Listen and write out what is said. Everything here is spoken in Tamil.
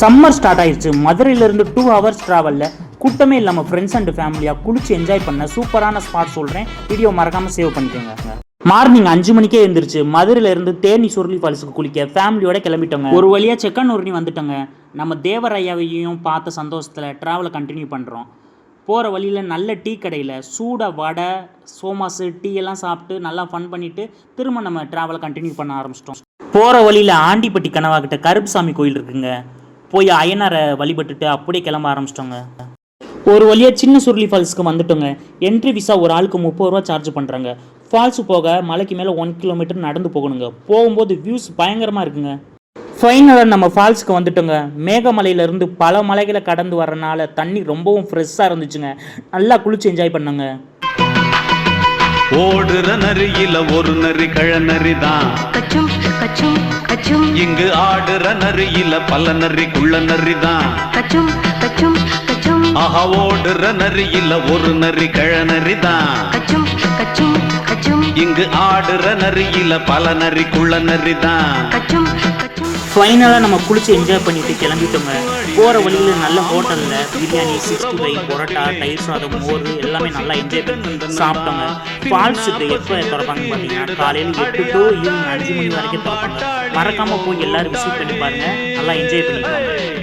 சம்மர் ஸ்டார்ட் ஆயிடுச்சு மதுரையிலேருந்து டூ ஹவர்ஸ் ட்ராவலில் கூட்டமே இல்லாமல் ஃப்ரெண்ட்ஸ் அண்ட் ஃபேமிலியாக குளிச்சு என்ஜாய் பண்ண சூப்பரான ஸ்பாட் சொல்கிறேன் வீடியோ மறக்காமல் சேவ் பண்ணிக்கோங்க. மார்னிங் அஞ்சு மணிக்கே எழுந்திரிச்சு. மதுரையில இருந்து தேனி சுருளி ஃபால்ஸுக்கு குளிக்க ஃபேமிலியோட கிளம்பிட்டோங்க. ஒரு வழியாக செக்கன் உருணி வந்துட்டோங்க. நம்ம தேவர் ஐயாவையும் பார்த்த சந்தோஷத்தில் ட்ராவலை கண்டினியூ பண்ணுறோம் போகிற வழியில் நல்ல டீ கடையில் சூட வடை சோமாஸு டீ எல்லாம் சாப்பிட்டு நல்லா ஃபன் பண்ணிவிட்டு திரும்ப நம்ம ட்ராவலை கண்டினியூ பண்ண ஆரம்பிச்சிட்டோம். போகிற வழியில் ஆண்டிப்பட்டி கனவாக்கிட்ட கருப்புசாமி கோயில் இருக்குங்க. போய் அய்யனாரை வழிபட்டுட்டு அப்படியே கிளம்ப ஆரம்பிச்சிட்டோங்க. ஒரு வழியாக சின்ன சுருளி ஃபால்ஸ்க்கு வந்துட்டோங்க. என்ட்ரி விசா ஒரு ஆளுக்கு முப்பது ரூபா சார்ஜ் பண்ணுறாங்க ஃபால்ஸு போக மலைக்கு மேலே ஒன் கிலோமீட்டர் நடந்து போகணுங்க. போகும்போது வியூஸ் பயங்கரமாக இருக்குங்க. ஃபைனலாக நம்ம ஃபால்ஸ்க்கு வந்துட்டோங்க. மேகமலையிலேருந்து பல மலைகளை கடந்து வரனால தண்ணி ரொம்பவும் ஃப்ரெஷ்ஷாக இருந்துச்சுங்க. நல்லா குளிச்சு என்ஜாய் பண்ணோங்க. ஓடுற நரியில ஒரு நரி கழநரி தான் கச்சும். இங்கு ஆடுற நரியில பல நரி குள்ள நரி தான் கச்சும் கச்சும் கச்சும். ஆஹா ஓடுற நரியில ஒரு நரி கழநரி தான் கச்சும் கச்சும் கச்சும். இங்கு ஆடுற நரியில பல நரி குள்ள நரி தான் கச்சும் ஃபைனலாக நம்ம குளிச்சு என்ஜாய் பண்ணிட்டு கிளம்பிட்டோங்க போகிற வழியில் நல்ல ஹோட்டலில் பிரியாணி சிக்ஸ்டி ஃபைவ் பரோட்டா தயிர் சாதம் மோர் எல்லாமே நல்லா என்ஜாய் பண்ணி சாப்பிட்டோங்க ஃபால்ஸ் எப்போ திறப்பாங்க பார்த்தீங்கன்னா காலையில் எட்டு டு ஈவினிங் அஞ்சு மணி வரைக்கும் திறப்பாங்க. மறக்காமல் போய் எல்லோரும் விசிட் பண்ணி பாருங்கள் நல்லா என்ஜாய் பண்ணிக்கோங்க.